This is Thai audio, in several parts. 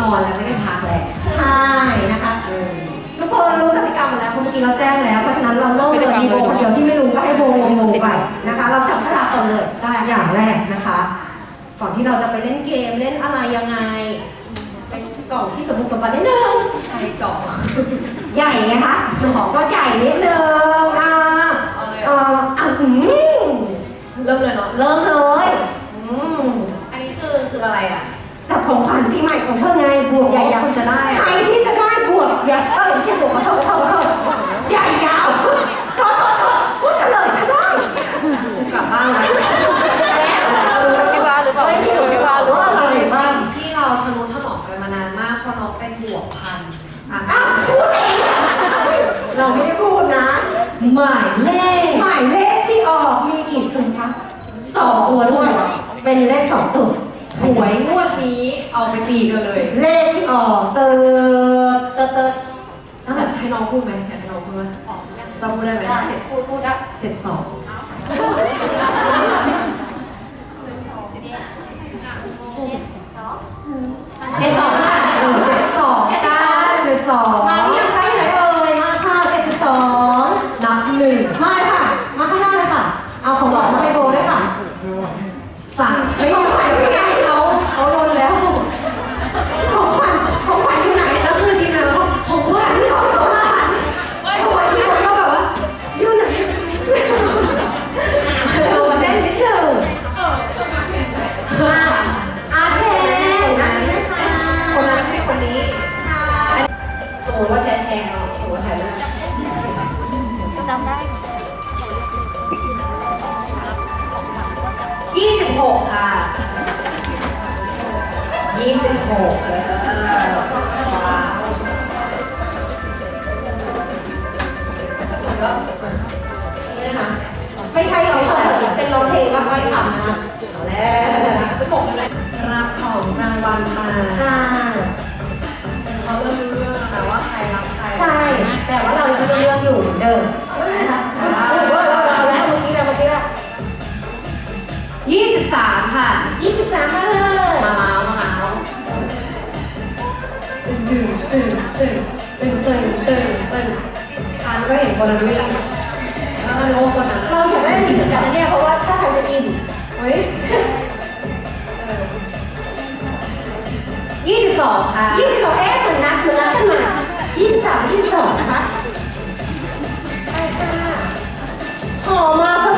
นอนและไม่ได้พักแหละใช่นะคะทุกคนรู้กติกาหมดแล้วเพราะเมื่อกี้เราแจ้งแล้ว เพราะฉะนั้นเราเริ่มเลยมีโบคนเดียวที่ไม่รู้ก็ให้โบงงงไปนะคะ เราจับฉลากก่อนเลยได้อย่างแรกนะคะ ก่อนที่เราจะไปเล่นเกมเล่นอะไรยังไง เป็นกล่องที่สมบูรณ์สมบัตินิดนึงใครเจาะใหญ่ไงคะก็ใหญ่นิดนึงอ่าเอาเลยเอออะอืมเริ่มเลยเนาะเริ่มเลยอืมอันนี้คือคืออะไรอะจับ ของขวัญปีใหม่ของเธอไงบวกใหญ่ยาวคุณจะได้ใครที่จะได้บวกใหญ่เอ้ยไม่ใช่บวกขอโทษขอโทษขอโทษใหญ่ยาวขอโทษขอโทษผู้เฉลยซะด้วยกลับบ้านแล้วพี่ว่าหรือเปล่าไม่ถูกพี่ว่าหรือว่าอะไรบ้างที่เราทะนุถนอมกันมานานมากเพราะน้องเป็นบวกพันอะอ้าวพูดเองเราไม่ได้พูดนะหมายเลขหมายเลขที่ออกมีกี่ตัวคะสองตัวด้วยเป็นเลขสองตัว หวยงวดนี้เอาไปตีกันเลยเลขที่ออกเติร์ดเติร์ดเติร์ดเอาแต่แบบให้น้องพูดไหมอยากให้น้องพูดไหมจะพูดได้ไหมได้เจ็ดพูดพูดได้เจ็ดสองเจ็ดสองค่ะเออเจ็ดสองจ้าเจ็ดสองมาหรือยังคะอยู่ไหนเอ่ยมาค่ะเจ็ดสิบสองนับหนึ่งมาเลยค่ะ มาข้างหน้าเลยค่ะ เอาของหวานมาให้โบด้วยค่ะ สามเฮ้ย 어. ก็เห็นคนนั้นวิ่งแล้วก็รู้ว่าคนนั้นเราอยากได้หญิงจับเนี่ยเพราะว่าถ้าทางจะอินเฮ้ยยี่สิบสองค่ะยี่สิบสองเอ๊ะเหมือนนัดเหมือนนัดกันมายี่สิบสามยี่สิบสองนะคะใช่ค่ะหอมาซะไม่รู้เ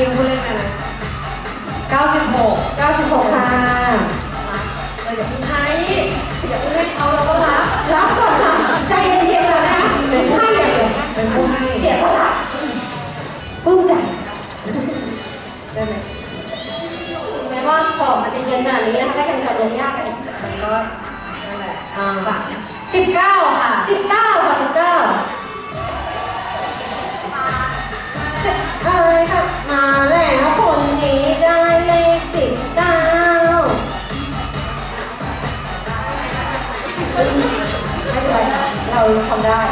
กี้เราพูดเล่นกันนะเก้าสิบหก96ค่ะเอออย่าเพิ่งให้อย่าเพิ่งให้เขาเราก็รับรับก่อนค่ะใจเย็นๆเลยนะคะเป็นผู้ให้อย่างเดียวเป็นผู้ให้เสียสละปลื้มใจได้ไหมแม้ว่าของมันจะเย็นขนาดนี้นะคะก็ยังจะลงยากกันมันก็นั่นแหละอ่าสิบเก้าค่ะ 19ค่ะ19เอ้ยค่ะ ได้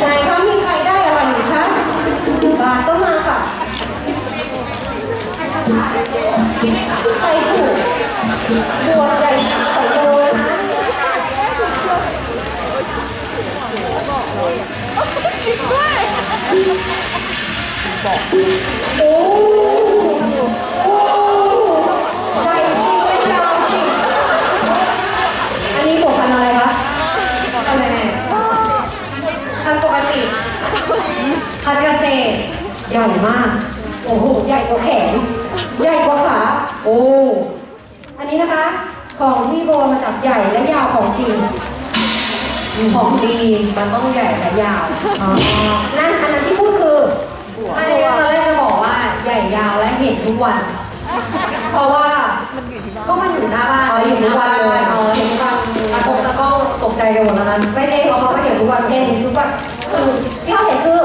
ไหนคะมีใครได้อะไรหรือคะบาทองมาค่ะใครถูกบัวใจสาวโยนะบอก ดีมันต้องใหญ่และยาวนั่นอันนั้นที่พูดคืออันนี้ตอนแรกจะบอกว่าใหญ่ยาวและเห็นทุกวัน เพราะว่าก็มันอยู่หน้าบ้านอ๋อยู่หน้าบ้านเลยเห็นทุกวันตะกตะก้องตกใจกันหมดแล้วนั้น ไม่ได้เพราะเขาเห็นทุกวันเห็นทุกวันที่เขาเห็นคือ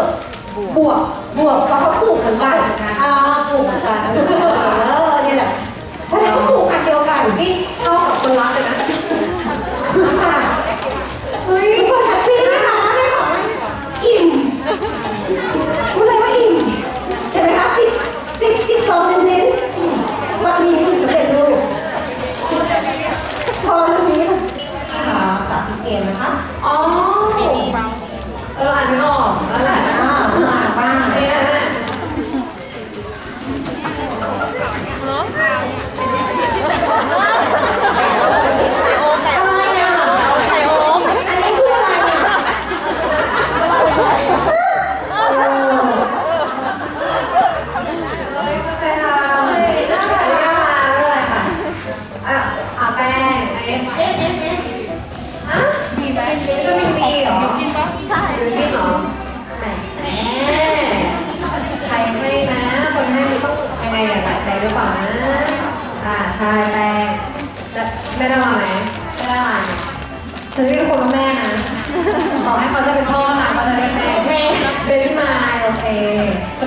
บวกบวกเพราะเขาปลูกเหมือนกันอ่าปลูกเหมือนกัน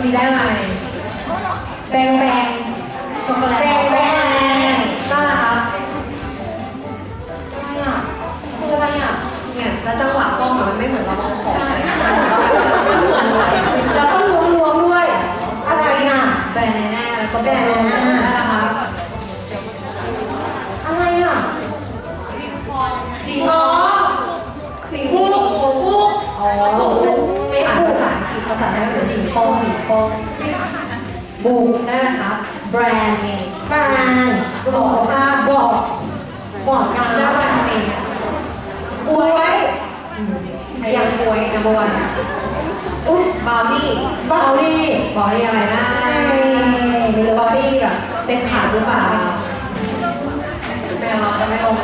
นี้ได้อะไรแบงแบง โปงหนโปงบูมได้นะคะ แบรนด์เนแบรนด์บอกมาบอกบอกกันแล้วแบรนด์เนมอวยยังอวยนะบวนอุ๊บบาวดี้บาวดี้บาวดี้อะไรนะบาวดี้แบบเต็มถาดหรือเปล่าไม่เอาจะไม่ลง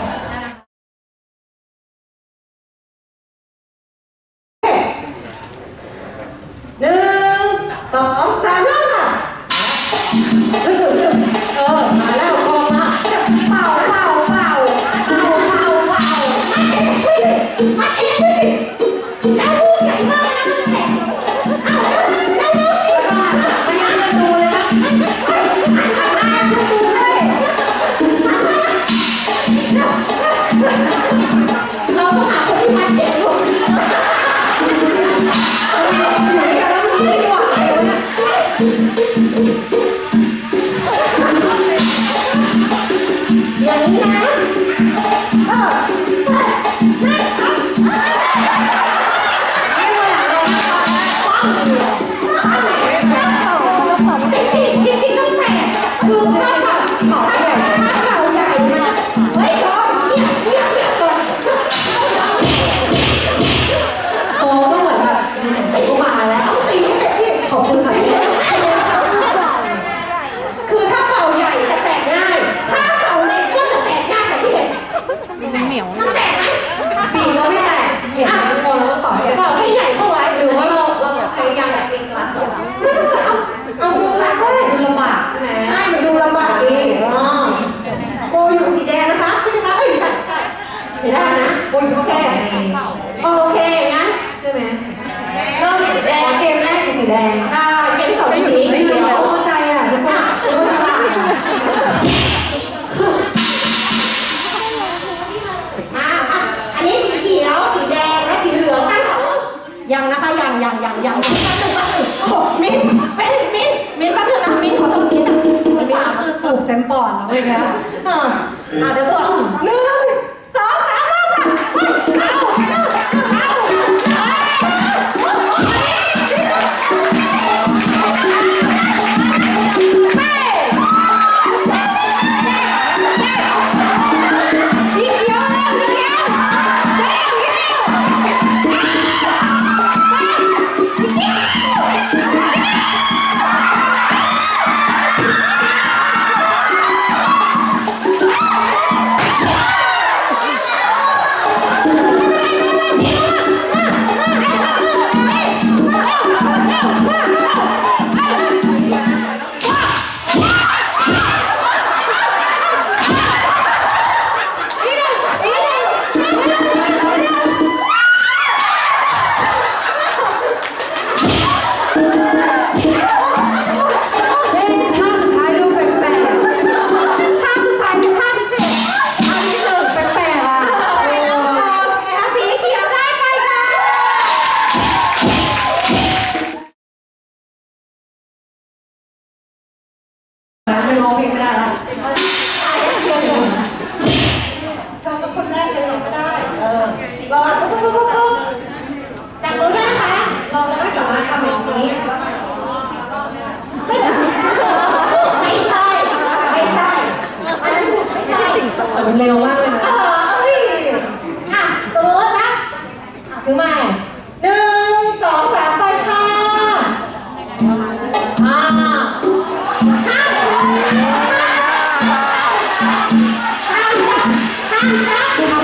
จ้า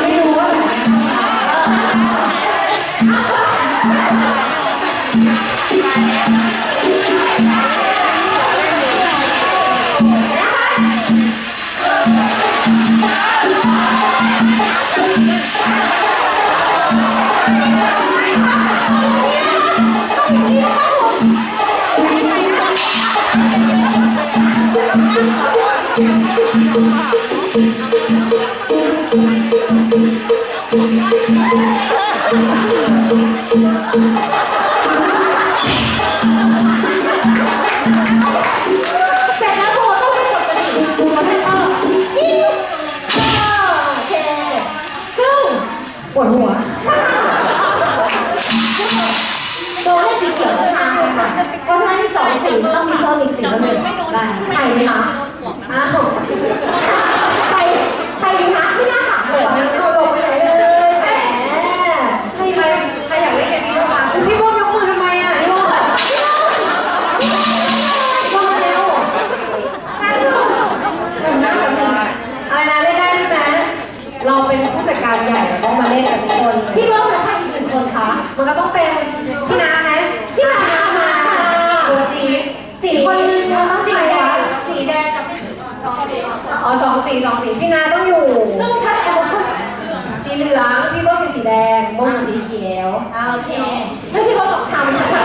เหลืองพี่เบิ้มอยู่สีแดงโบอยู่สีเขียว โอเคซึ่งที่ว่าบอกทำจะทำ